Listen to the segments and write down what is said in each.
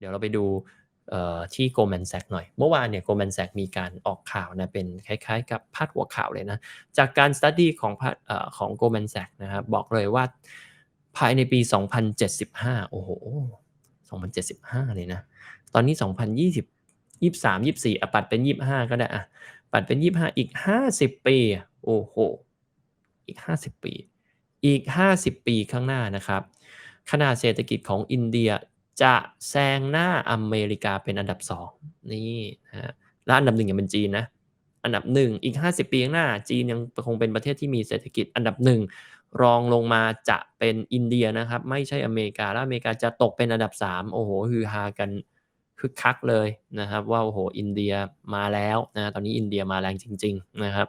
เดี๋ยวเราไปดูที่ Goldman Sachs หน่อย เมื่อวานเนี่ย Goldman Sachs มีการออกข่าวนะ เป็นคล้ายๆ กับพาดหัวข่าวเลยนะ จากการ study ของของ Goldman Sachs นะครับ บอกเลยว่าภายในปี 2075 โอ้โห 2075 เลยนะ ตอนนี้ 2020 23 24อะปัดเป็น 25 ก็ได้อะปัดเป็น 25 อีก 50 ปี โอ้โห อีก 50 ปี อีก 50 ปีข้างหน้านะครับ ขนาดเศรษฐกิจของอินเดีย จะแซงหน้าอเมริกาเป็นอันดับ 2 นี่ฮะและอันดับหนึ่งยังเป็นจีนนะ อันดับหนึ่งอีก 50 ปีข้างหน้า จีนยังคงเป็นประเทศที่มีเศรษฐกิจอันดับหนึ่งรองลงมาจะเป็นอินเดียนะครับ ไม่ใช่อเมริกา แล้วอเมริกาจะตกเป็นอันดับ 3 โอ้โหฮือฮากันคึกคักเลยนะครับ ว่าโอ้โหอินเดียมาแล้วนะตอนนี้อินเดียมาแรงจริง ๆ นะครับ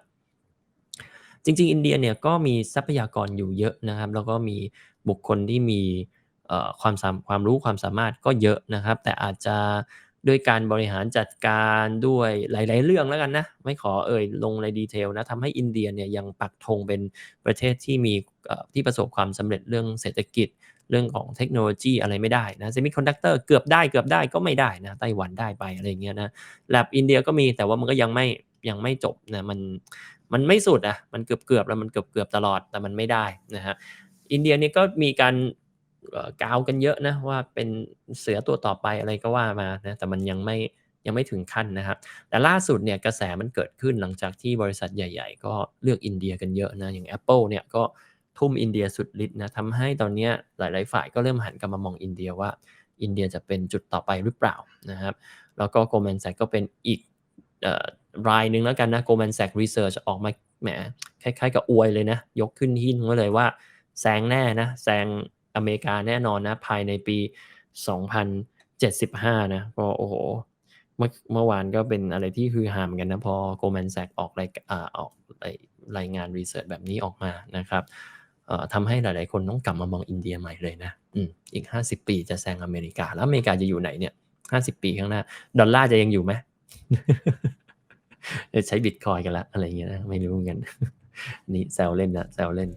จริง ๆ อินเดียเนี่ยก็มีทรัพยากรอยู่เยอะนะครับ แล้วก็มีบุคคลที่มี ความสามความรู้ความสามารถก็เยอะนะครับ แต่อาจจะด้วยการบริหารจัดการด้วยหลาย ๆ เรื่องแล้วกันนะ ไม่ขอเอ่ยลงในดีเทลนะทำให้อินเดียเนี่ยยังปักธงเป็นประเทศที่มีที่ประสบความสำเร็จเรื่องเศรษฐกิจเรื่องของเทคโนโลยีอะไรไม่ได้นะเซมิคอนดักเตอร์เกือบได้เกือบได้ก็ไม่ได้นะไต้หวันได้ไปอะไรเงี้ยนะแลบอินเดียก็มีแต่ว่ามันก็ยังไม่ยังไม่จบนะมันมันไม่สุดอะมันเกือบเกือบแล้วมันเกือบเกือบตลอดแต่มันไม่ได้นะฮะอินเดียนี่ก็มีการ กาวกันเยอะนะว่าเป็นเสือตัวต่อไปอะไรก็ว่ามานะแต่มันยังไม่ยังไม่ถึงขั้นนะครับ แต่ล่าสุดเนี่ยกระแสมันเกิดขึ้นหลังจากที่บริษัทใหญ่ ๆ ก็เลือกอินเดียกันเยอะนะอย่าง Apple เนี่ยก็ทุ่มอินเดียสุดฤทธิ์นะทำให้ตอนนี้หลาย ๆ ฝ่ายก็เริ่มหันกลับมามองอินเดียว่า อินเดียจะเป็นจุดต่อไปหรือเปล่านะครับ แล้วก็ Goldman Sachs ก็เป็นอีกรายหนึ่งแล้วกันนะ Goldman Sachs Research ออกมาแหมคล้าย ๆ กับอวยเลยนะ ยกขึ้นหิ้นก็เลยว่าแซงแน่นะแซง อเมริกาแน่นอนนะภายในปี 2075 นะก็โอ้โหเมื่อเมื่อวานก็เป็นอะไรที่ฮือฮามกันนะ พอ Goldman Sachs ออกรายอออกรายงานรีเสิร์ชแบบนี้ออกมานะครับทำให้หลาย ๆ คนต้องกลับมามองอินเดียใหม่เลยนะอีก 50 ปีจะแซงอเมริกา แล้วอเมริกาจะอยู่ไหนเนี่ย50 ปีข้างหน้า ดอลลาร์จะยังอยู่ไหมจะใช้บิตคอยกันละอะไรเงี้ยนะไม่รู้เหมือนกันนี่แซวเล่นนะแซวเล่น